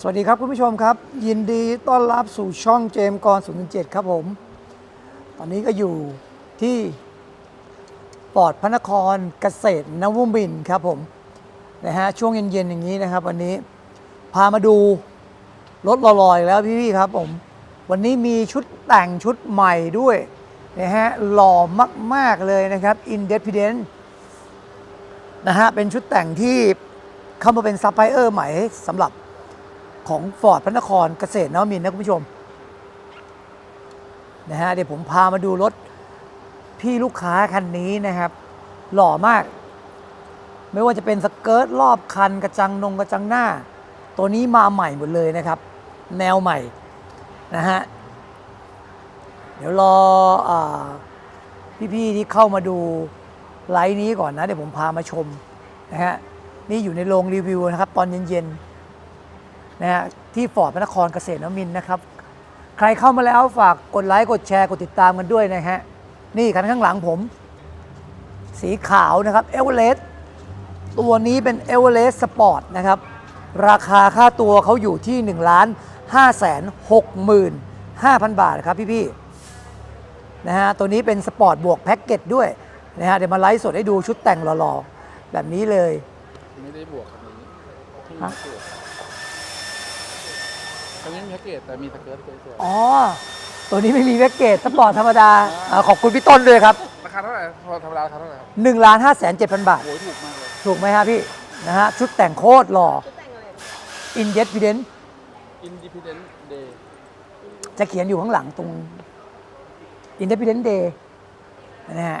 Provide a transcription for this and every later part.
สวัสดีครับคุณผู้ชมครับ ยินดีต้อนรับสู่ช่องเจมส์กร017 ครับผม ตอนนี้ก็อยู่ที่ปอดพระนครเกษตรนวมินทร์ครับผมนะฮะช่วงเย็นๆอย่างนี้นะครับ วันนี้พามาดูรถลอยๆแล้วพี่ๆครับผม วันนี้มีชุดแต่งชุดใหม่ด้วยนะฮะหล่อมากๆเลยนะครับ Independent นะฮะเป็นชุดแต่งที่เข้ามาเป็นซัพพลายเออร์ใหม่สำหรับ ของฟอร์ดพระนครเกษตรนวมินนะคุณผู้ชมนะฮะเดี๋ยวผมพามาดูรถพี่ลูกค้าคันนี้นะครับ หล่อมาก ไม่ว่าจะเป็นสเกิร์ตรอบคันกระจังนงกระจังหน้า ตัวนี้มาใหม่หมดเลยนะครับ แนวใหม่นะฮะเดี๋ยวรออพี่ๆที่เข้ามาดูไลฟ์นี้ก่อนนะ เดี๋ยวผมพามาชมนะฮะนี่อยู่ในโรงรีวิวนะครับ ตอนเย็นๆ นะฮะที่ฟอร์ดพระนครเกษตรนวมินทร์นะครับ ใครเข้ามาแล้วฝากกดไลค์กดแชร์กดติดตามกันด้วยนะฮะ นี่คันข้างหลังผม สีขาวนะครับเอเวอเรสต์ตัวนี้เป็นเอเวอเรสต์สปอร์ตนะครับ ราคาค่าตัวเขาอยู่ที่1ล้าน5แสน6หมื่น5,000 บาทครับพี่ๆนะฮะตัวนี้เป็นสปอร์ตบวกแพ็กเกจด้วยนะฮะเดี๋ยวมาไลฟ์สดให้ดูชุดแต่งหล่อๆ แบบนี้เลย ไม่ได้บวกคันนี้ที่มีฮะแพ็ก เกจคันนี้มีแพ็กเกจแต่มีสเกิร์ตสวยอ๋อ ตัวนี้ไม่มีแพ็กเกจสปอร์ตธรรมดาอ่าขอบคุณพี่ต้นด้วยครับๆราคาเท่าไหร่พอธรรมดาราคาเท่าไหร่ครับ1ล้าน5แสน7,000 บาท โอ้ยถูกมากเลยถูกไหมฮะพี่ นะฮะ ชุดแต่งโคตรหล่อ i n d e p e n d e n t Independent Day จะเขียนอยู่ข้างหลังตรง Independent Day นะฮะ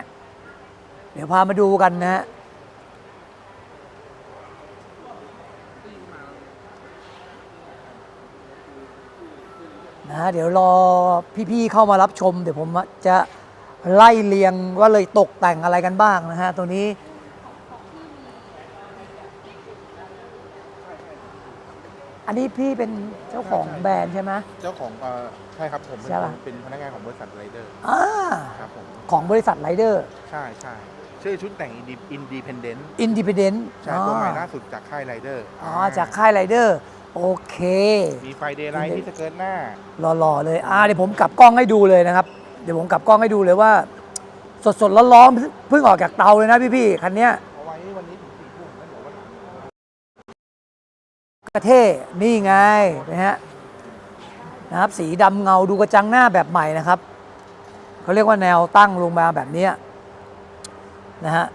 เดี๋ยวพามาดูกันนะฮะ นะฮะเดี๋ยวรอพี่ๆเข้ามารับชม เดี๋ยวผมจะไล่เรียงว่าเลยตกแต่งอะไรกันบ้างนะฮะตัวนี้อันนี้พี่เป็นเจ้าของแบรนด์ใช่ไหม เจ้าของเอ่อใช่ครับผมเป็นใช่ปะ เป็นพนักงานของบริษัทไรเดอร์อ่าครับผมของบริษัทไรเดอร์ใช่ใช่ชื่อชุดแต่ง Independent อินดิพเดนต์ใช่ตัวใหม่ล่าสุดจากค่ายไรเดอร์อ๋อจากค่ายไรเดอร์ โอเค มีไฟเดย์ไลท์ที่สเกิร์ตหน้า หล่อๆเลย อ่าเดี๋ยวผมกลับกล้องให้ดูเลยนะครับ เดี๋ยวผมกลับกล้องให้ดูเลยว่า สดๆร้อนๆเพิ่งออกจากเตาเลยนะพี่ๆคันเนี้ยเอาไว้วันนี้ถึงสี่ทุ่มแล้วเดี๋ยววันหลังกระเท่นี่ไงนะฮะนะครับสีดำเงาดูกระจังหน้าแบบใหม่นะครับเขาเรียกว่าแนวตั้งลงมาแบบเนี้ยนะฮะ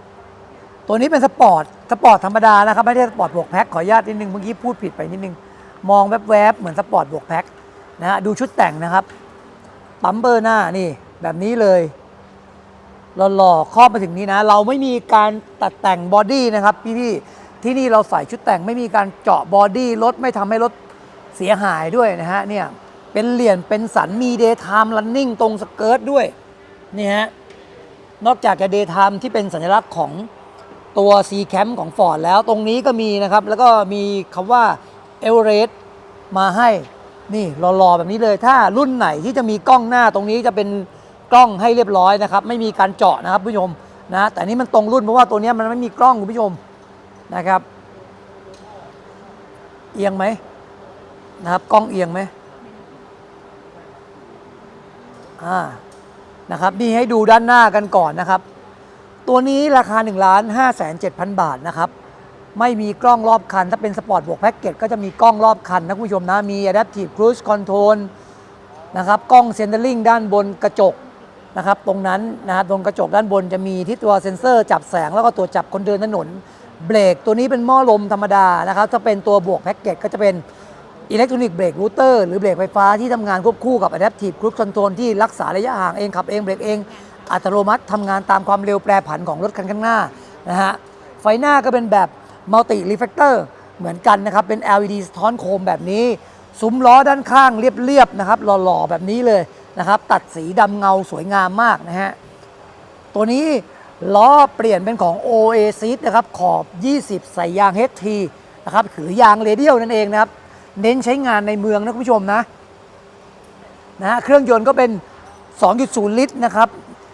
ตัวนี้เป็นสปอร์ตสปอร์ตธรรมดานะครับ ไม่ได้สปอร์ตบวกแพ็คขออนุญาตนิดนึงเมื่อกี้พูดผิดไปนิดนึง มองแวบๆ เหมือนสปอร์ตบวกแพ็คนะฮะดูชุดแต่งนะครับ ปั๊มเบอร์หน้านี่แบบนี้เลยหล่อๆครอบมาถึงนี้นะ เราไม่มีการตัดแต่งบอดี้นะครับพี่ๆที่นี่เราใส่ชุดแต่งไม่มีการเจาะบอดี้รถไม่ทำให้รถเสียหายด้วยนะฮะเนี่ยเป็นเหรียญเป็นสันมีเดย์ไทม์รันนิ่งตรงสเกิร์ตด้วยนี่ฮะนอกจากจะเดย์ไทม์ที่เป็นสัญลักษณ์ของตัว C Camp ของ Ford แล้วตรงนี้ก็มีนะครับ แล้วก็มีคำว่า e v e r e s t มาให้นี่หล่อๆแบบนี้เลย ถ้ารุ่นไหนที่จะมีกล้องหน้าตรงนี้จะเป็นกล้องให้เรียบร้อยนะครับ ไม่มีการเจาะนะครับผู้ชมนะแต่นี่มันตรงรุ่นเพราะว่าตัวนี้มันไม่มีกล้องคุณผู้ชมนะครับ เอียงไหมนะครับ กล้องเอียงไหมอ่านะครับนี่ให้ดูด้านหน้ากันก่อนนะครับ ตัวนี้ราคา1ล้าน5 7 0 0 0บาทนะครับ ไม่มีกล้องรอบคัน ถ้าเป็นสปอร์ตบวกแพ็กเกจก็จะมีกล้องรอบคันนะคุณผู้ชมนะ มี Adaptive Cruise Control นะครับ กล้องเซนเตอร์ลิงด้านบนกระจกนะครับ ตรงนั้นนะครับตรงกระจกด้านบนจะมีที่ตัวเซ็นเซอร์จับแสงแล้วก็ตัวจับคนเดินถนน เบรกตัวนี้เป็นหม้อลมธรรมดานะครับ ถ้าเป็นตัวบวกแพ็กเกจก็จะเป็นอิเล็กทรอนิกส์เบรกรูเตอร์หรือเบรกไฟฟ้าที่ทำงานควบคู่กับ Adaptive Cruise Control ที่รักษาระยะห่างเองขับเองเบรกเอง อัตโนมัติทำงานตามความเร็วแปรผันของรถคันข้างหน้านะฮะไฟหน้าก็เป็นแบบ Multi Reflector เหมือนกันนะครับ เป็น LED สะท้อนโคมแบบนี้ ซุ้มล้อด้านข้างเรียบๆนะครับ หล่อๆ แบบนี้เลยนะครับ ตัดสีดำเงาสวยงามมากนะฮะ ตัวนี้ล้อเปลี่ยนเป็นของ Oasis นะครับ ขอบ 20 ใส่ยาง HT นะครับหรือยางเรเดียลนั่นเองนะครับ เน้นใช้งานในเมืองนะคุณผู้ชมนะนะฮะเครื่องยนต์ก็เป็น 2.0 ลิตรนะครับ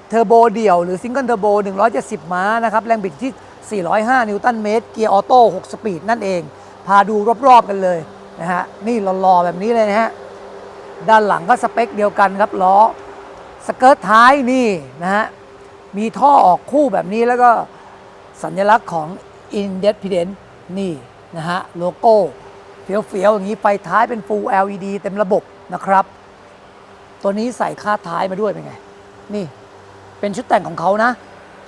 เทอร์โบเดี่ยวหรือซิงเกิลเทอร์โบ 170 ม้านะครับ แรงบิดที่ 405 นิวตันเมตร เกียร์ออโต้ 6 สปีดนั่นเอง พาดูรอบ ๆ กันเลยนะฮะ นี่หล่อๆ แบบนี้เลยนะฮะ ด้านหลังก็สเปคเดียวกันครับล้อ สเกิร์ตท้ายนี่นะฮะ มีท่อออกคู่แบบนี้แล้วก็สัญลักษณ์ของ Independent นี่นะฮะ โลโก้เฟี้ยวๆ อย่างนี้ไฟท้ายเป็น Full LED เต็มระบบนะครับ ตัวนี้ใส่คาดท้ายมาด้วยเป็นไง นี่เป็นชุดแต่งของเขานะ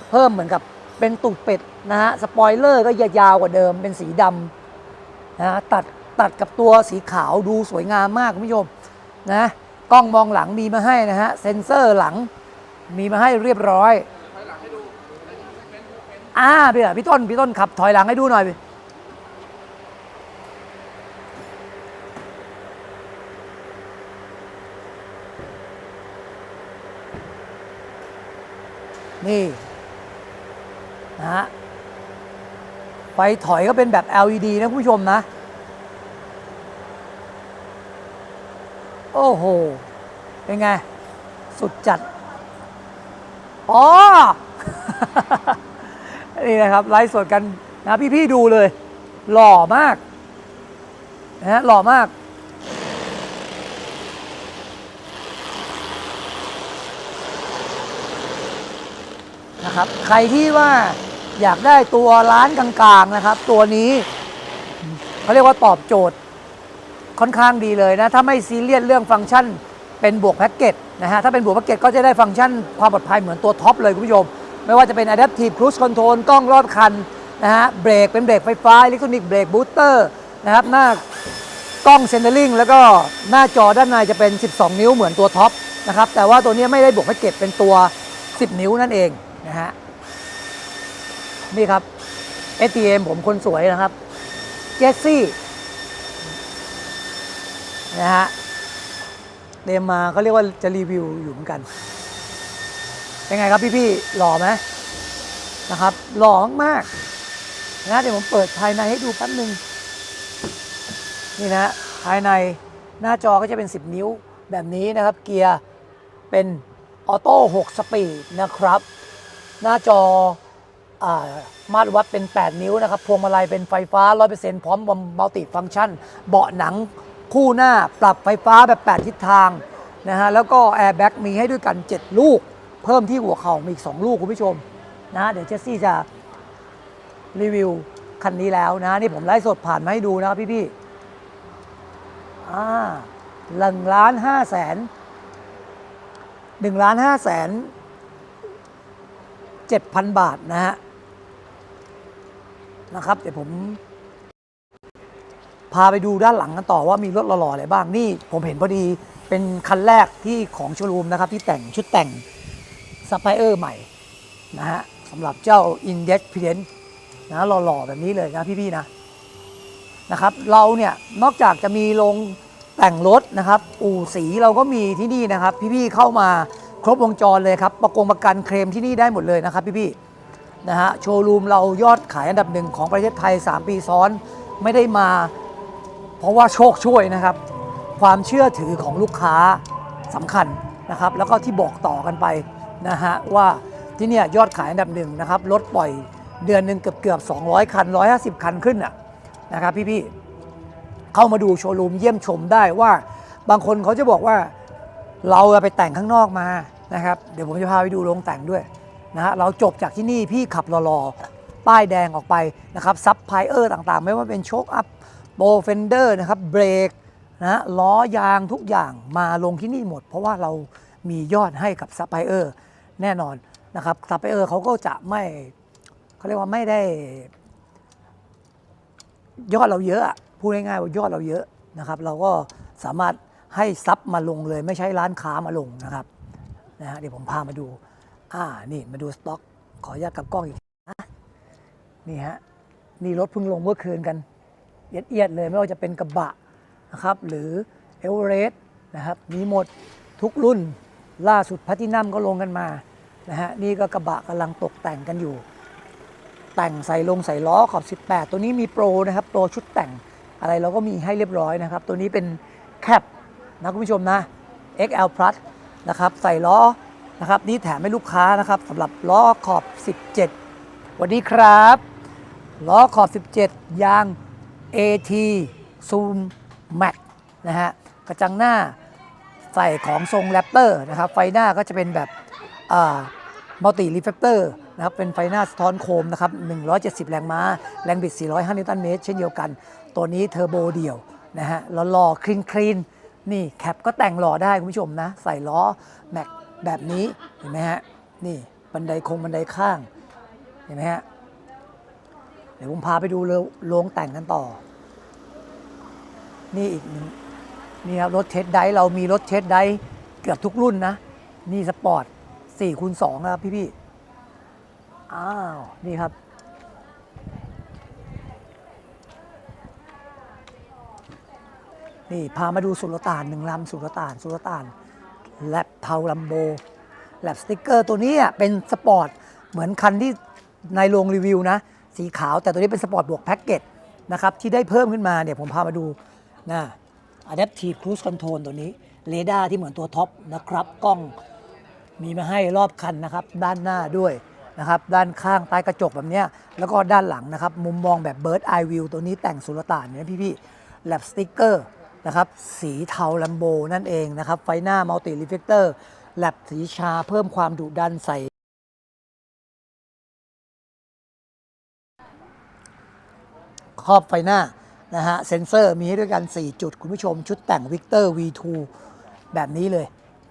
เพิ่มเหมือนกับ เป็นตูดเป็ดนะฮะสปอยเลอร์ก็ยาวกว่าเดิมเป็นสีดำนะฮะตัดตัดกับตัวสีขาวดูสวยงามมากคุณผู้ชมนะกล้องมองหลังมีมาให้นะฮะเซ็นเซอร์หลังมีมาให้เรียบร้อยอ่าพี่อะพี่ต้นพี่ต้นขับถอยหลังให้ดูหน่อยนี่ นะฮะไฟถอยก็เป็นแบบ LED นะคุณผู้ชมนะ โอ้โห เป็นไง สุดจัด อ๋อ นี่นะครับไลฟ์สดกันนะพี่ๆดูเลย หล่อมากนะฮะหล่อมากนะครับ ใครที่ว่า อยากได้ตัวร้านกลางๆนะครับ ตัวนี้เขาเรียกว่าตอบโจทย์ค่อนข้างดีเลยนะ ถ้าไม่ซีเรียสเรื่องฟังก์ชันเป็นบวกแพ็กเกจนะฮะ ถ้าเป็นบวกแพ็กเกจก็จะได้ฟังก์ชันความปลอดภัยเหมือนตัวท็อปเลยคุณผู้ชม ไม่ว่าจะเป็น Adaptive Cruise Control กล้องรอบคันนะฮะเบรกเป็นเบรกไฟฟ้าอิเล็กทรอนิกส์เบรกบูสเตอร์นะครับหน้ากล้องเซนเตอร์ลิงแล้วก็หน้าจอด้านในจะเป็น 12 นิ้วเหมือนตัวท็อปนะครับแต่ว่าตัวนี้ไม่ได้บวกแพ็กเกจเป็นตัว 10 นิ้วนั่นเองนะฮะ นี่ครับ ATM ผมคนสวยนะครับ เจสซี่นะฮะเดมมาเขาเรียกว่าจะรีวิวอยู่เหมือนกัน เป็นไงครับพี่ๆหล่อไหมนะครับ หล่อมากๆนะเดี๋ยวผมเปิดภายในให้ดูแป๊บนึง นี่นะภายในหน้าจอก็จะเป็น 10 นิ้วแบบนี้นะครับ เกียร์เป็นออโต้ 6 สปีดนะครับ หน้าจอ มาตรวัดเป็น 8 นิ้วนะครับ พวงมาลัยเป็นไฟฟ้า 100%พร้อมมัลติฟังก์ชัน เบาะหนังคู่หน้าปรับไฟฟ้าแบบ 8 ทิศทางนะฮะ แล้วก็แอร์แบ็กมีให้ด้วยกัน 7 ลูก เพิ่มที่หัวเข่ามีอีก 2 ลูกคุณผู้ชมนะเดี๋ยวเจสซี่จะรีวิวคันนี้แล้วนะ นี่ผมไลฟ์สดผ่านมาให้ดูนะครับพี่ๆอ่าหนึ่งล้านห้าแสนหนึ่งล้านห้าแสน7,000บาทนะฮะ นะครับ เดี๋ยวผม พาไปดูด้านหลังกันต่อว่ามีรถหล่อๆอะไรบ้างนี่ผมเห็นพอดีเป็นคันแรกที่ของโชว์รูมนะครับ ที่แต่งชุดแต่งซัพพลายเออร์ใหม่นะฮะสำหรับเจ้า i n d e x p r e n นะหล่อๆแบบนี้เลยนะพี่ๆนะนะครับ เราเนี่ยนอกจากจะมีโรงแต่งรถนะครับ อู่สีเราก็มีที่นี่นะครับ พี่ๆเข้ามาครบวงจรเลยครับ ประกงประกันเคลมที่นี่ได้หมดเลยนะครับ พี่ๆ นะฮะโชว์รูมเรายอดขายอันดับหนึ่งของประเทศไทย 3 ปีซ้อนไม่ได้มา เพราะว่าโชคช่วยนะครับ ความเชื่อถือของลูกค้าสำคัญนะครับ แล้วก็ที่บอกต่อกันไปนะฮะว่าที่เนี่ยยอดขายอันดับหนึ่งนะครับรถปล่อยเดือนหนึ่งเกือบเกือบ200 คัน 150 คันขึ้นน่ะนะครับพี่ๆเข้ามาดูโชว์รูมเยี่ยมชมได้ว่า บางคนเขาจะบอกว่าเราไปแต่งข้างนอกมานะครับ เดี๋ยวผมจะพาไปดูโรงแต่งด้วย นะฮะเราจบจากที่นี่พี่ขับรอๆป้ายแดงออกไปนะครับซับไพเออร์ต่างๆ ไม่ว่าเป็นโชคอัพโบเฟนเดอร์นะครับเบรกนะล้อยางทุกอย่างมาลงที่นี่หมด เพราะว่าเรามียอดให้กับซับไพเออร์แน่นอนนะครับซับไพเออร์เขาก็จะไม่เขาเรียกว่าไม่ได้ ยอดเราเยอะพูดง่ายๆว่ายอดเราเยอะนะครับ เราก็สามารถให้ซับมาลงเลย ไม่ใช่ร้านค้ามาลงนะครับนะฮะเดี๋ยวผมพามาดู อ่า นี่มาดูสต็อก ขออนุญาตกลับกล้องอีกนะนี่ฮะ นี่รถเพิ่งลงเมื่อคืนกัน เอียดๆเลยไม่ว่าจะเป็นกระบะนะครับ หรือเอเวอเรสต์นะครับ มีหมดทุกรุ่น ล่าสุดพัทินัมก็ลงกันมา นะฮะ นี่ก็กระบะกำลังตกแต่งกันอยู่ แต่งใส่ลงใส่ล้อขอบ 18 ตัวนี้มีโปรนะครับ โปรชุดแต่งอะไรเราก็มีให้เรียบร้อยนะครับ ตัวนี้เป็นแคปนะคุณผู้ชมนะ XL Plus นะครับ ใส่ล้อ นะครับนี่แถมให้ลูกค้านะครับสำหรับล้อขอบ 17สวัสดีครับล้อขอบ 17 ยาง AT Zoom แม็กนะฮะกระจังหน้าใส่ของทรงแรปเตอร์นะครับไฟหน้าก็จะเป็นแบบมัลติรีเฟกเตอร์นะครับเป็นไฟหน้าสะท้อนโคมนะครับ 170 แรงม้า แรงบิด 405 นิวตันเมตร เช่นเดียวกัน ตัวนี้เทอร์โบเดี่ยวนะฮะหล่อๆคลีนคลีนนี่แคปก็แต่งหล่อได้คุณผู้ชมนะ ใส่ล้อแม็ก แบบนี้เห็นไหมฮะนี่บันไดคงบันไดข้างเห็นไหมฮะเดี๋ยวผมพาไปดูโรงแต่งกันต่อ นี่อีกหนึ่งนี่ครับรถเทสไดเรามีรถเทสไดเกือบทุกรุ่นนะ นี่สปอร์ต4คูณ2นะครับพี่พี่ๆอ้าว นี่ครับ นี่พามาดูสุลต่านหนึ่งลำสุลต่านสุลต่าน แลบเทาลัมโบแลบสติกเกอร์ตัวนี้เป็นสปอร์ต เหมือนคันที่ในโรงรีวิวนะ สีขาวแต่ตัวนี้เป็นสปอร์ตบวกแพ็กเกจนะครับ ที่ได้เพิ่มขึ้นมาเนี่ยผมพามาดูนะ Adaptive Cruise Control ตัวนี้เรดาร์ที่เหมือนตัวท็อปนะครับ กล้องมีมาให้รอบคันนะครับ ด้านหน้าด้วยนะครับ ด้านข้างใต้กระจกแบบนี้แล้วก็ด้านหลังนะครับ มุมมองแบบ Bird Eye View ตัวนี้แต่งสุลต่านเนี่ยพี่ๆแลบสติกเกอร์ นะครับสีเทาลัมโบนั่นเองนะครับ ไฟหน้ามัลติรีเฟกเตอร์แลบสีชาเพิ่มความดุดันใส่ ครอบไฟหน้านะฮะเซ็นเซอร์มีให้ด้วยกัน 4 จุด คุณผู้ชมชุดแต่ง Victor V2 แบบนี้เลย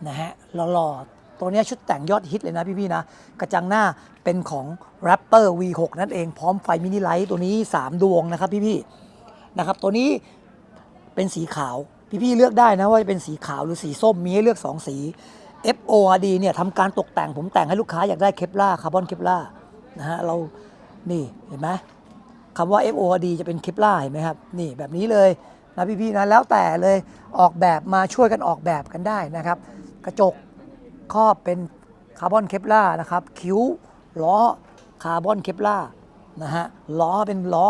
นะฮะหล่อๆตัวนี้ชุดแต่งยอดฮิตเลยนะพี่ๆนะ กระจังหน้าเป็นของ Raptor V6 นั่นเองพร้อมไฟมินิไลท์ตัวนี้ 3 ดวงนะครับพี่ๆนะครับตัวนี้ เป็นสีขาว พี่ๆเลือกได้นะว่าจะเป็นสีขาวหรือสีส้มมีให้เลือก 2 สี FORD เนี่ยทำการตกแต่งผมแต่งให้ลูกค้าอยากได้เคปล่าคาร์บอนเคปล่านะฮะเรานี่เห็นไหมคำว่า FORD จะเป็นเคปล่าเห็นไหมครับ นี่แบบนี้เลยนะพี่ๆนะแล้วแต่เลยออกแบบมาช่วยกันออกแบบกันได้นะครับ กระจกครอบเป็นคาร์บอนเคปล่านะครับ คิ้วล้อคาร์บอนเคปล่านะฮะล้อเป็นล้อ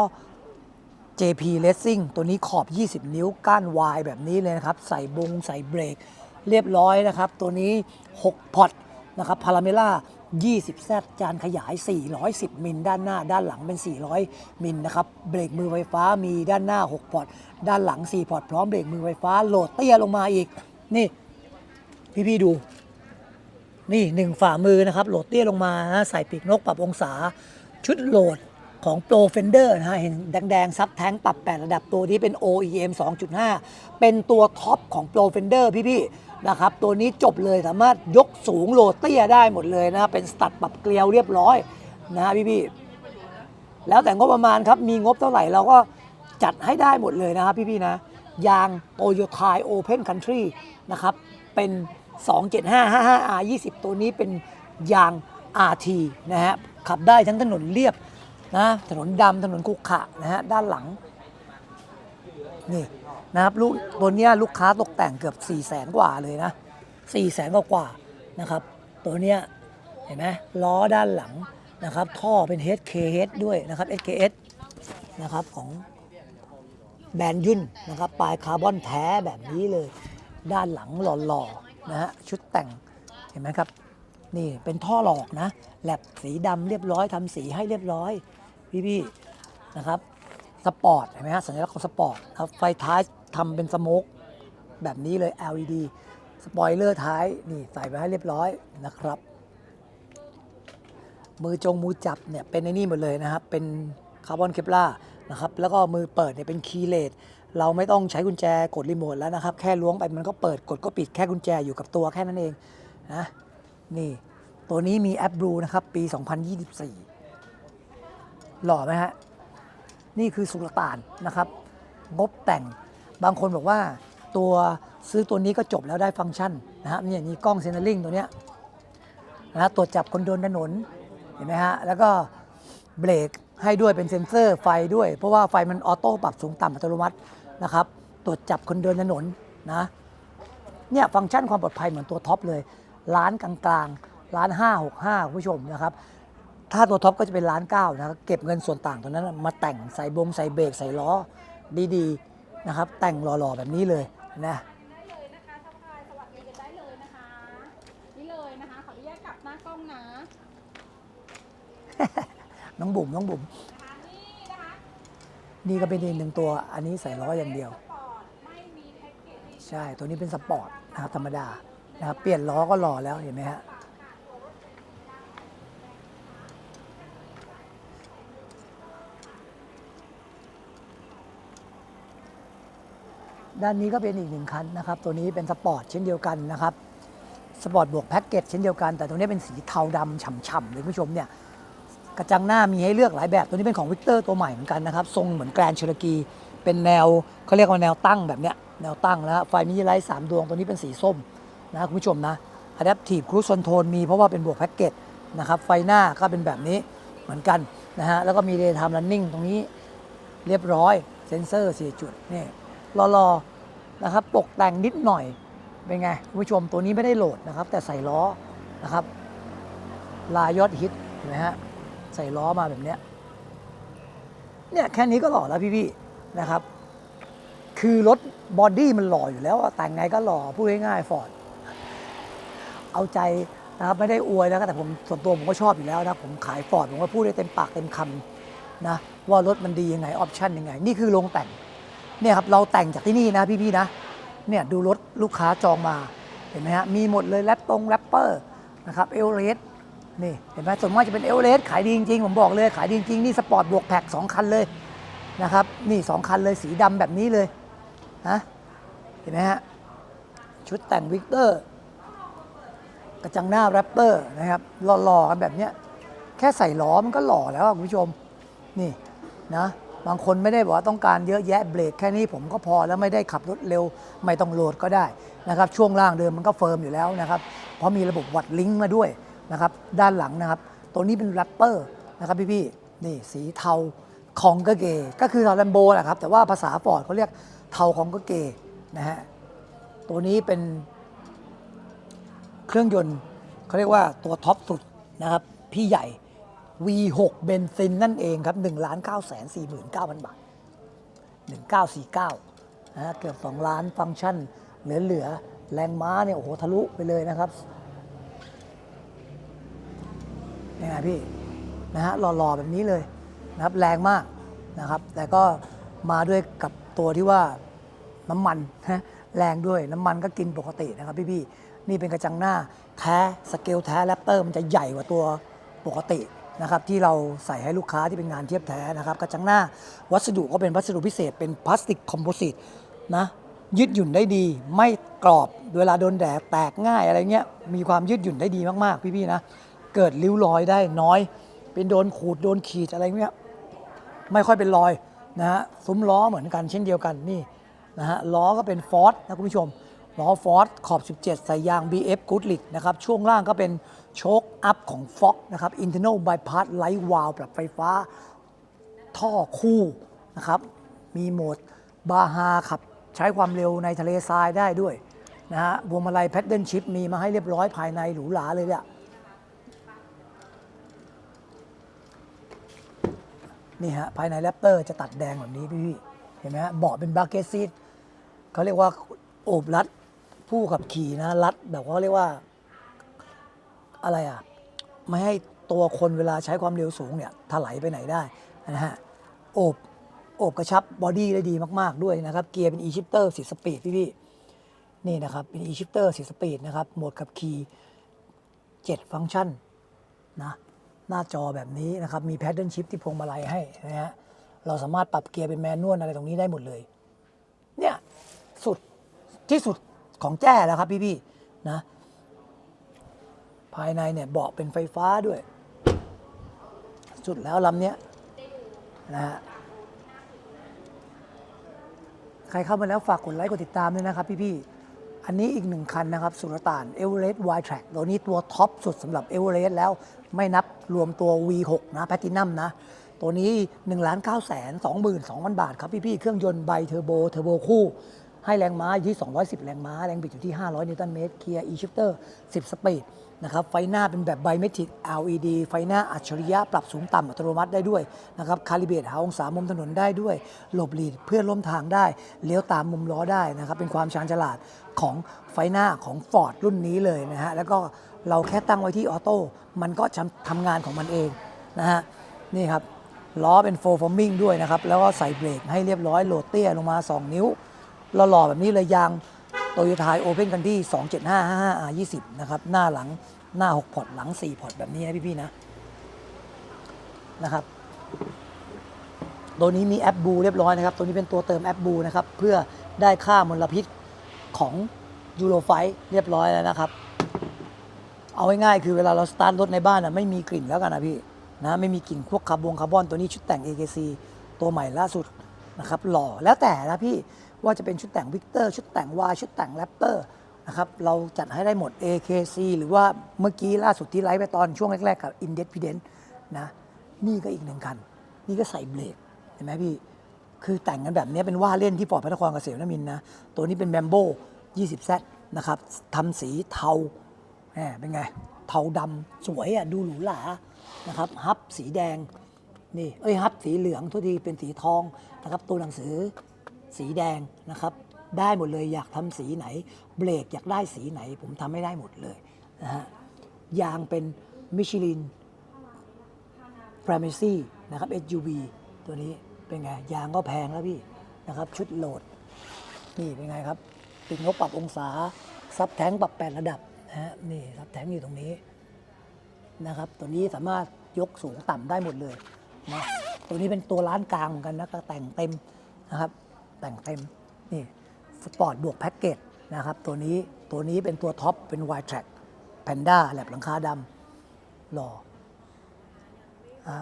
JP Racing ตัวนี้ขอบ 20 นิ้วก้านวายแบบนี้เลยนะครับ ใส่บงใส่เบรก เรียบร้อยนะครับ ตัวนี้ 6 พอตนะครับพาราเมล่า20 แซดจานขยาย 410 มิล ด้านหน้า ด้านหลังเป็น 400 มิลนะครับ เบรกมือไฟฟ้ามีด้านหน้า 6 พอร์ต ด้านหลัง 4 พอร์ต พร้อมเบรกมือไฟฟ้า โหลดเตี้ยลงมาอีก นี่ พี่ ๆ ดู นี่หนึ่งฝ่ามือนะครับ โหลดเตี้ยลงมา ใส่ปีกนกปรับองศา ชุดโหลด ของ Pro Fender นะฮะเห็นแดงๆ ซับแท้งปรับ 8 ระดับตัวนี้เป็น OEM 2.5 เป็นตัวท็อปของ Pro Fender พี่ๆนะครับ ตัวนี้จบเลยสามารถยกสูงโลเตี้ยได้หมดเลยนะเป็นสตัดปรับเกลียวเรียบร้อยนะฮะพี่ๆแล้วแต่งบประมาณครับ มีงบเท่าไหร่เราก็จัดให้ได้หมดเลยนะครับพี่ๆนะยาง Toyota Open Country นะครับเป็น 27555R 20 ตัวนี้เป็นยาง RT นะฮะขับได้ทั้งถนนเรียบ นะถนนดำถนนคุกขะนะฮะด้านหลังนี่นะครับลูกตัวเนี้ยลูกค้าตกแต่งเกือบ4 0 0แสนกว่าเลยนะ4 0 0แสนกว่ากว่านะครับตัวเนี้ยเห็นไหมล้อด้านหลังนะครับท่อเป็น HKH ด้วยนะครับ HKS นะครับของแบรนด์ยุ่นนะครับปลายคาร์บอนแท้แบบนี้เลย ด้านหลังหล่อๆนะฮะชุดแต่งเห็นไหมครับนี่เป็นท่อหลอกนะแลบสีดำเรียบร้อยทำสีให้เรียบร้อย พี่ๆนะครับสปอร์ตเห็นไหมฮะสัญลักษณ์ของสปอร์ตไฟท้ายทำเป็นสโมกแบบนี้เลย LED สปอยเลอร์ท้ายนี่ใส่ไปให้เรียบร้อยนะครับ มือจงมือจับเนี่ยเป็นไอ้นี่หมดเลยนะครับ เป็นคาร์บอนเคปล่านะครับแล้วก็มือเปิดเนี่ยเป็นคีย์เลสเราไม่ต้องใช้กุญแจกดรีโมทแล้วนะครับ แค่ล้วงไปมันก็เปิดกดก็ปิดแค่กุญแจอยู่กับตัวแค่นั้นเองนะนี่ตัวนี้มีแอปบลูนะครับ ปี 2024 หล่อไหมฮะ นี่คือสุลต่านนะครับ งบแต่ง บางคนบอกว่าตัวซื้อตัวนี้ก็จบแล้วได้ฟังก์ชันนะฮะนี่มีกล้องเซนเตอร์ลิงตัวเนี้ยนะตรวจจับคนเดินถนน เห็นไหมฮะ แล้วก็เบรกให้ด้วยเป็นเซ็นเซอร์ไฟด้วย เพราะว่าไฟมันออโต้ปรับสูงต่ำอัตโนมัตินะครับ ตรวจจับคนเดินถนนนะเนี่ยฟังก์ชันความปลอดภัยเหมือนตัวท็อปเลย ร้านกลางๆ ร้าน 565คุณผู้ชมนะครับ ถ้าตัวท็อปก็จะเป็นร้านเก้านะครับเก็บเงินส่วนต่างตรงนั้นมาแต่งใส่บงใส่เบรกใส่ล้อดีๆนะครับ แต่งหล่อๆแบบนี้เลยนะเลยนะคะทักทายสวัสดีกันได้เลยนะคะนี่เลยนะคะขออนุญาตกลับหน้ากล้องนะน้องบุ๋มน้องบุ๋มนะคะนี่นะคะนี่ก็เป็นอีกหนึ่งตัวอันนี้ใส่ล้ออย่างเดียวสปอร์ตไม่ใช่ตัวนี้เป็นสปอร์ตนะครับธรรมดานะครับเปลี่ยนล้อก็หล่อแล้วเห็นไหมฮะ ด้านนี้ก็เป็นอีกหนึ่งคันนะครับ ตัวนี้เป็นสปอร์ตเช่นเดียวกันนะครับสปอร์ตบวกแพ็กเกจเช่นเดียวกัน แต่ตัวนี้เป็นสีเทาดำฉ่ำๆเลยคุณผู้ชมเนี่ยกระจังหน้ามีให้เลือกหลายแบบ ตัวนี้เป็นของวิกเตอร์ตัวใหม่เหมือนกันนะครับ ทรงเหมือนแกรนเชลกี เป็นแนวเขาเรียกว่าแนวตั้งแบบเนี้ยแนวตั้งนะฮะไฟมินิไลท์สามดวงตัวนี้เป็นสีส้มนะคุณผู้ชมนะ Adaptive Cruise Control มีเพราะว่าเป็นบวกแพ็กเกจนะครับไฟหน้าก็เป็นแบบนี้เหมือนกันนะฮะแล้วก็มี Daytime Running ตรงนี้เรียบร้อยเซ็นเซอร์4จุดนี่ รอๆนะครับ ตกแต่งนิดหน่อย เป็นไงคุณผู้ชมตัวนี้ไม่ได้โหลดนะครับ แต่ใส่ล้อนะครับ ลายยอดฮิตเห็นไหมฮะใส่ล้อมาแบบเนี้ยเนี่ยแค่นี้ก็หล่อแล้วพี่ๆนะครับ คือรถบอดี้มันหล่ออยู่แล้วแต่งไงก็หล่อพูดง่ายๆฟอร์ดเอาใจนะครับไม่ได้อวยนะแต่ผมส่วนตัวผมก็ชอบอยู่แล้วนะผมขายฟอร์ดผมก็พูดได้เต็มปากเต็มคำนะว่ารถมันดียังไงออปชั่นยังไง นี่คือโรงแต่ง เนี่ยครับเราแต่งจากที่นี่นะพี่ๆนะเนี่ยดูรถลูกค้าจองมาเห็นไหมฮะมีหมดเลยแรปตรงแรปเปอร์นะครับเอลเลสนี่เห็นไหมส่วนมากจะเป็นเอลเลสขายดีจริงๆผมบอกเลยขายดีจริงๆนี่สปอร์ตบวกแพ็กสองคันเลยนะครับนี่สองคันเลยสีดำแบบนี้เลยนะเห็นไหมฮะชุดแต่งวิกเตอร์กระจังหน้าแรปเปอร์นะครับหล่อๆกันแบบเนี้ยแค่ใส่ล้อมันก็หล่อแล้วอะคุณผู้ชมนี่นะ บางคนไม่ได้บอกว่าต้องการเยอะแยะเบรกแค่นี้ผมก็พอแล้วไม่ได้ขับรถเร็ว ไม่ต้องโหลดก็ได้นะครับช่วงล่างเดิมมันก็เฟิร์มอยู่แล้วนะครับเพราะมีระบบวัดลิงก์มาด้วยนะครับด้านหลังนะครับ ตัวนี้เป็นแรปเปอร์นะครับพี่ๆนี่สีเทาคองก็เกก็คือเทาแลมโบแหละครับแต่ว่าภาษาฟอร์ดเขาเรียกเทาคองก็เกนะฮะตัวนี้เป็นเครื่องยนต์เขาเรียกว่าตัวท็อปสุดนะครับพี่ใหญ่ V6 เบนซินนั่นเองครับ1 9 4 9 0 0 0 บาท 1949นะฮะเกือบ 2 ล้านฟังก์ชันเหลือๆ แรงม้าเนี่ย โอ้โห ทะลุไปเลยนะครับยังไงพี่ นะฮะหล่อๆ แบบนี้เลยนะครับแรงมากนะครับ แต่ก็มาด้วยกับตัวที่ว่าน้ำมันนะแรงด้วยน้ำมันก็กินปกตินะครับพี่ๆนี่เป็นกระจังหน้าแท้สเกลแท้แรปเตอร์มันจะใหญ่กว่าตัวปกติ นะครับที่เราใส่ให้ลูกค้าที่เป็นงานเทียบแท้นะครับกระจังหน้าวัสดุก็เป็นวัสดุพิเศษ เป็นพลาสติกคอมโพสิตนะยืดหยุ่นได้ดี ไม่กรอบเวลาโดนแดดแตกง่ายอะไรเงี้ยมีความยืดหยุ่นได้ดีมากๆพี่ๆนะเกิดริ้วรอยได้น้อย เป็นโดนขูดโดนขีดอะไรเงี้ยไม่ค่อยเป็นรอยนะฮะซุ้มล้อเหมือนกันเช่นเดียวกันนี่นะฮะล้อก็เป็นฟอร์ดนะคุณผู้ชมล้อฟอร์ดขอบ 17 ใส่ยาง BF Goodrich นะครับช่วงล่างก็เป็น โชคอัพของ Fox นะครับ Internal Bypass Light Valve ปรับไฟฟ้า ท่อคู่นะครับ มีโหมดบาฮาขับใช้ความเร็วในทะเลทรายได้ด้วยนะฮะวงมาลัยแพดเดิลชิพมีมาให้เรียบร้อยภายในหรูหราเลยเนี่ยนี่ฮะภายในแรปเตอร์จะตัดแดงแบบนี้พี่ๆเห็นไหมฮะเบาะเป็นบาเกตซีทเขาเรียกว่าโอบรัดผู้ขับขี่นะรัดแบบเขาเรียกว่า อะไรอะไม่ให้ตัวคนเวลาใช้ความเร็วสูงเนี่ยถลายไปไหนได้นะฮะโอบโอบกระชับบอดี้ได้ดีมากๆด้วยนะครับ เกียร์เป็น e-shifter สีสปีดพี่ๆนี่นะครับเป็น e-shifter สีสปีดนะครับโหมดขับขี่7ฟังก์ชันนะหน้าจอแบบนี้นะครับ มีแพดเดิลชิพที่พวงมาลัยให้นะฮะเราสามารถปรับเกียร์เป็นแมนนวลอะไรตรงนี้ได้หมดเลย เนี่ย สุดที่สุดของแจ้แล้วครับพี่ๆนะ ภายในเนี่ยเบาะเป็นไฟฟ้าด้วย สุดแล้วลำเนี้ยนะฮะใครเข้ามาแล้วฝากกดไลค์กดติดตามด้วยนะครับพี่ๆ อันนี้อีกหนึ่งคันนะครับสุลต่านเอเวอเรสต์ไวท์แทร็กตัวนี้ตัวท็อปสุดสำหรับเอเวอเรสต์แล้วไม่นับรวมตัว V6 นะแพตตินัมนะ ตัวนี้1 9 2 2 0 0 0บาทครับพี่ๆ เครื่องยนต์ไบเทอร์โบเทอร์โบคู่ ให้แรงม้าอยู่ที่ 210 แรงม้า แรงบิดอยู่ที่ 500 นิวตันเมตร เกียร์ e-shifter 10 สปีดนะครับไฟหน้าเป็นแบบไบเมทริก LED ไฟหน้าอัจฉริยะปรับสูงต่ำอัตโนมัติได้ด้วยนะครับคาลิเบตหาองศามุมถนนได้ด้วย หลบหลีกเพื่อนร่วมทางได้ เลี้ยวตามมุมล้อได้นะครับเป็นความชาญฉลาดของไฟหน้าของ Ford รุ่นนี้เลยนะฮะแล้วก็เราแค่ตั้งไว้ที่ออโต้มันก็ทำงานของมันเองนะฮะนี่ครับล้อเป็นโฟร์ฟอร์มิงด้วยนะครับแล้วก็ใส่เบรกให้เรียบร้อยโหลดเตี้ยลงมา 2 นิ้ว หล่อๆแบบนี้เลยยางโตโยต้าโอเพนกันที่27555 R 20 นะครับ หน้าหลังหน้า 6 พอร์ตหลัง 4 พอร์ตแบบนี้นะพี่ ๆ นะ นะครับ ตัวนี้มีแอปบูเรียบร้อยนะครับ ตัวนี้เป็นตัวเติมแอปบูนะครับ เพื่อได้ค่ามลพิษของยูโรไฟเรียบร้อยแล้วนะครับ เอาง่ายๆคือเวลาเราสตาร์ทรถในบ้านอะไม่มีกลิ่นแล้วกันนะพี่นะไม่มีกลิ่นพวกคาร์บอนคาร์บอนตัวนี้ชุดแต่ง AKC ตัวใหม่ล่าสุด นะครับหล่อแล้วแต่นะพี่ว่าจะเป็นชุดแต่งวิกเตอร์ชุดแต่ง Y ชุดแต่งแรปเตอร์นะครับเราจัดให้ได้หมด AKC หรือว่าเมื่อกี้ล่าสุดที่ไลฟ์ไปตอนช่วงแรก ๆ กับ Independent นะนี่ก็อีกหนึ่งคัน นี่ก็ใส่เบรกเห็นไหมพี่ คือแต่งกันแบบนี้เป็นว่าเล่นที่ปอดพระนครเกษมนมินนะ ตัวนี้เป็นแบมโบ 20Z นะครับทำสีเทาแหมเป็นไง เทาดำสวยอะดูหรูหรานะครับฮับสีแดงนี่เอ้ยฮับสีเหลืองทุกทีเป็นสีทอง นะครับตัวหนังสือสีแดงนะครับได้หมดเลยอยากทำสีไหน เบรกอยากได้สีไหน ผมทำให้ได้หมดเลยนะฮะยางเป็นมิชลิน p r i m a c y นะครับ SUV ตัวนี้เป็นไง ยางก็แพงแล้วพี่นะครับ ชุดโหลด นี่เป็นไงครับ ติดงบปรับองศา ซับแท้งปรับ8ระดับนะฮะนี่ซับแท้งอยู่ตรงนี้นะครับ ตัวนี้สามารถยกสูงต่ำได้หมดเลย นะตัวนี้เป็นตัวร้านกลางเหมือนกันนะก็แต่งเต็มนะครับ แต่งเต็มนี่สปอร์ตบวกแพ็กเกจนะครับ ตัวนี้ตัวนี้เป็นตัวท็อปเป็น Y Track Panda แหลบหลังคาดำหล่ออะ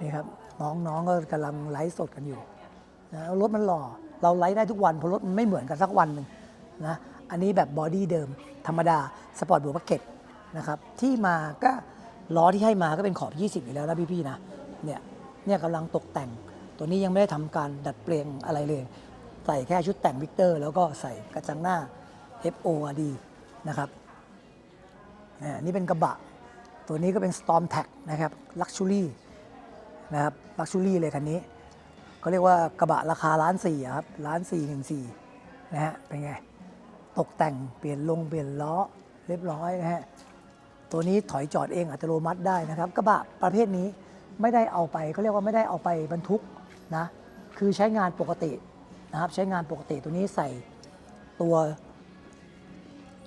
นี่ครับน้องๆก็กำลังไลฟ์สดกันอยู่นะรถมันหล่อ เราไลฟ์ได้ทุกวันเพราะรถมันไม่เหมือนกันสักวันหนึ่งนะอันนี้แบบบอดี้เดิมธรรมดาสปอร์ตบวกแพ็กเกจนะครับที่มาก็ ล้อที่ให้มาก็เป็นขอบ 20 อยู่แล้วนะพี่ๆนะเนี่ยเนี่ยกำลังตกแต่ง ตัวนี้ยังไม่ได้ทำการดัดเปลี่ยนอะไรเลย ใส่แค่ชุดแต่งวิกเตอร์ แล้วก็ใส่กระจังหน้า FORD นะครับนี่เป็นกระบะ ตัวนี้ก็เป็น Storm Tag นะครับ Luxury นะครับ Luxury เลยคันนี้เขาเรียกว่ากระบะราคาล้านสี่ครับล้านสี่หนึ่งสี่นะฮะเป็นไง ตกแต่งเปลี่ยนลงเปลี่ยนล้อเรียบร้อยนะฮะ ตัวนี้ถอยจอดเองอัตโนมัติได้นะครับกระบะประเภทนี้ไม่ได้เอาไปเขาเรียกว่าไม่ได้เอาไปบรรทุกนะคือใช้งานปกตินะครับใช้งานปกติตัวนี้ใส่ตัว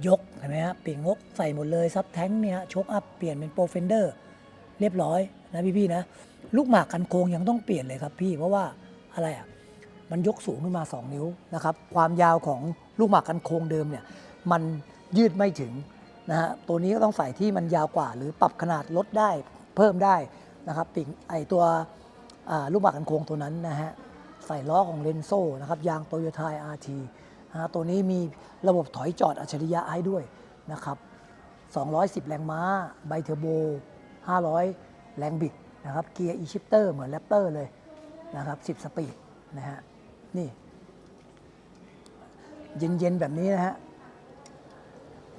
ยกเห็นไหมฮะเปลี่ยนงกใส่หมดเลยซับแท้งเนี่ยโชคอัพเปลี่ยนเป็นโปรเฟนเดอร์เรียบร้อยนะพี่ๆนะลูกหมากกันโค้งยังต้องเปลี่ยนเลยครับพี่เพราะว่าอะไรอะมันยกสูงขึ้นมา 2 นิ้วนะครับความยาวของลูกหมากกันโค้งเดิมเนี่ยมันยืดไม่ถึง นะฮะตัวนี้ก็ต้องใส่ที่มันยาวกว่า หรือปรับขนาดลดได้เพิ่มได้นะครับปิ่งไอตัวลูกหมากกันโค้งตัวนั้นนะฮะใส่ล้อของเลนโซ่นะครับยางโตโยต้าอาร์ทีนะฮะตัวนี้มีระบบถอยจอดอัจฉริยะให้ด้วยนะครับ210 แรงม้า ไบเทอร์โบ 500 แรงบิดนะครับเกียร์ e-shifter เหมือนแรปเตอร์เลยนะครับ10 สปีดนะฮะนี่ เย็น ๆ แบบนี้นะฮะ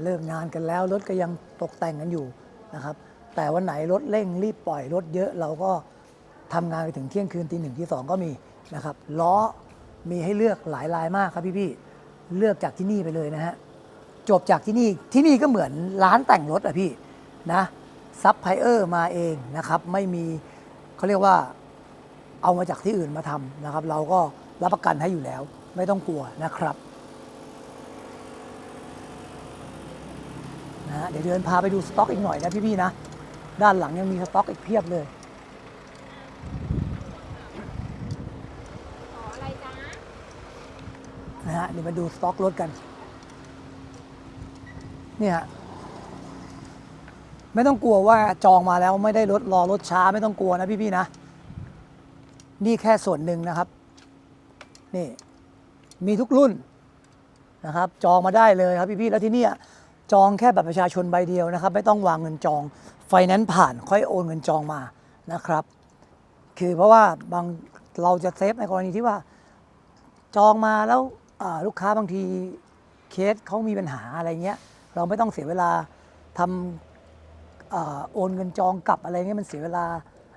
เลิกงานกันแล้วรถก็ยังตกแต่งกันอยู่นะครับแต่วันไหนรถเร่งรีบปล่อยรถเยอะเราก็ทำงานไปถึงเที่ยงคืนตีหนึ่งที่สองก็มีนะครับล้อมีให้เลือกหลายลายมากครับพี่ๆเลือกจากที่นี่ไปเลยนะฮะจบจากที่นี่ที่นี่ก็เหมือนร้านแต่งรถอะพี่นะซับไพเออร์มาเองนะครับไม่มีเขาเรียกว่าเอามาจากที่อื่นมาทำนะครับ เราก็รับประกันให้อยู่แล้ว ไม่ต้องกลัวนะครับ นะเดี๋ยวเดินพาไปดูสต็อกอีกหน่อยนะพี่ๆนะ ด้านหลังยังมีสต็อกอีกเพียบเลยขออะไรจ๊ะนะฮะเดี๋ยวมาดูสต็อกรถกันเนี่ยฮะไม่ต้องกลัวว่าจองมาแล้วไม่ได้รถรอรถช้าไม่ต้องกลัวนะพี่ๆนะ นี่แค่ส่วนหนึ่งนะครับ นี่มีทุกรุ่นนะครับ จองมาได้เลยครับพี่ๆแล้วที่นี่ จองแค่บัตรประชาชนใบเดียวนะครับ ไม่ต้องวางเงินจอง ไฟแนนซ์ผ่านค่อยโอนเงินจองมานะครับ คือเพราะว่าบางเราจะเซฟในกรณีที่ว่า จองมาแล้วลูกค้าบางทีเคสเขามีปัญหาอะไรเงี้ย เราไม่ต้องเสียเวลาทำอโอนเงินจองกลับอะไรเงี้ยมันเสียเวลา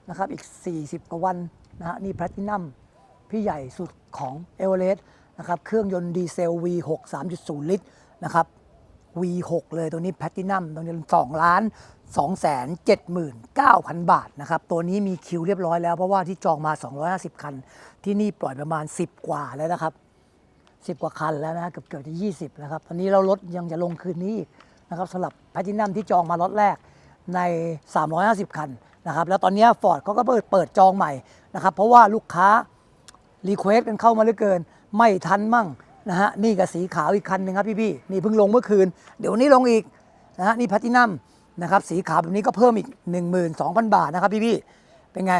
นะครับอีก 40 กว่าวันนะฮะนี่แพลตินัมพี่ใหญ่สุดของเอเวอเรสต์นะครับเครื่องยนต์ดีเซล V6 3.0 ลิตรนะครับ V6 เลยตัวนี้แพลตินัมตรงนี้2ล้าน2 7 9 0 0 0 บาทนะครับ ตัวนี้มีคิวเรียบร้อยแล้ว เพราะว่าที่จองมา 250 คัน ที่นี่ปล่อยประมาณ 10 กว่าแล้วนะครับ 10 กว่าคันแล้วนะฮะเกือบเกือบจะ 20 นะครับ ตอนนี้เราลดยังจะลงคืนนี้อีกนะครับสำหรับแพทินัมที่จองมาล็อตแรกใน 350 คันนะครับ แล้วตอนนี้ฟอร์ดเขาก็เปิดเปิดจองใหม่นะครับ เพราะว่าลูกค้ารีเควสกันเข้ามาเหลือเกิน ไม่ทันมั่ง นะฮะนี่กับสีขาวอีกคันหนึ่งครับพี่ๆนี่เพิ่งลงเมื่อคืน เดี๋ยวนี้ลงอีกนะฮะนี่แพทินัมนะครับสีขาวแบบนี้ก็เพิ่มอีก 12,000 บาทนะครับพี่ๆเป็นไง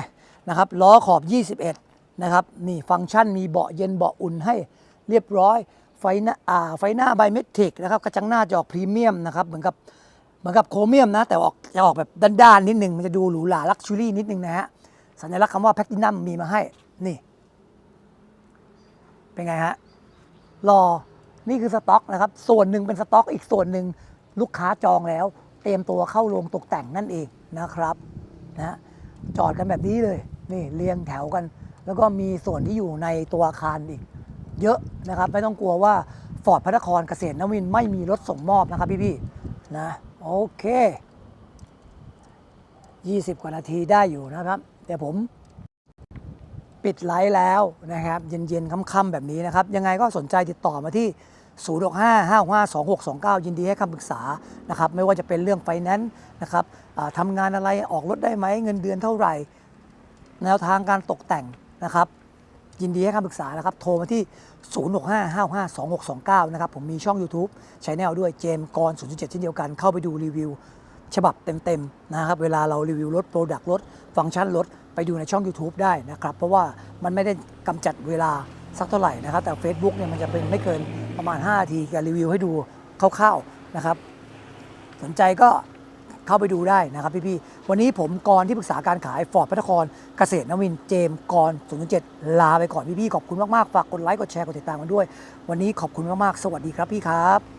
นะครับล้อขอบ 21 นะครับนี่ฟังก์ชันมีเบาะเย็นเบาะอุ่นให้เรียบร้อย ไฟหน้าอ่าไฟหน้าไบเมทริกนะครับกระจังหน้าจะออกพรีเมียมนะครับเหมือนกับเหมือนกับโครเมียมนะ แต่ออกจะออกแบบด้านๆนิดนึง มันจะดูหรูหราลักชูรี่นิดนึงนะฮะสัญลักษณ์คำว่าแพทินัมมีมาให้นี่ เป็นไงฮะ รอนี่คือสต็อกนะครับ ส่วนหนึ่งเป็นสต็อก อีกส่วนหนึ่งลูกค้าจองแล้ว เตรียมตัวเข้าโรงตกแต่งนั่นเองนะครับนะจอดกันแบบนี้เลยนี่เรียงแถวกัน แล้วก็มีส่วนที่อยู่ในตัวอาคารอีก เยอะนะครับ ไม่ต้องกลัวว่าฟอร์ดพระนครเกษตรนวินไม่มีรถส่งมอบนะครับพี่ๆนะโอเค 20 กว่านาทีได้อยู่นะครับ เดี๋ยวผม ปิดไลฟ์แล้วนะครับเย็นๆค่ำๆแบบนี้นะครับ ยังไงก็สนใจติดต่อมาที่ 0 6 5 5 6 5 2 6 2 9 ยินดีให้คำปรึกษานะครับไม่ว่าจะเป็นเรื่องไฟแนนซ์นะครับทำงานอะไรออกรถได้ไหมเงินเดือนเท่าไหร่ แนวทางการตกแต่งนะครับยินดีให้คำปรึกษานะครับ โทรมาที่ 0 6 5 5 5 2 6 2 9 นะครับ ผมมีช่อง YouTube ช anel ด้วยเจมกร0.7เช่นเดียวกันเข้าไปดูรีวิว ฉบับเต็มๆนะครับเวลาเรารีวิวรถโปรดักต์รถฟังก์ชันรถไปดูในช่อง YouTube ได้นะครับ เพราะว่ามันไม่ได้กำจัดเวลาสักเท่าไหร่นะครับ แต่ Facebook เนี่ยมันจะเป็นไม่เกินประมาณ 5 นาทีการรีวิวให้ดูคร่าวๆนะครับ สนใจก็เข้าไปดูได้นะครับพี่ๆ วันนี้ผมกรที่ปรึกษาการขายฟอร์ดพัทครเกษตรนวินเจมกร007 ลาไปก่อนพี่ๆ ขอบคุณมากๆ ฝากกดไลค์ กดแชร์ กดติดตามกันด้วย วันนี้ขอบคุณมากๆ สวัสดีครับพี่ครับ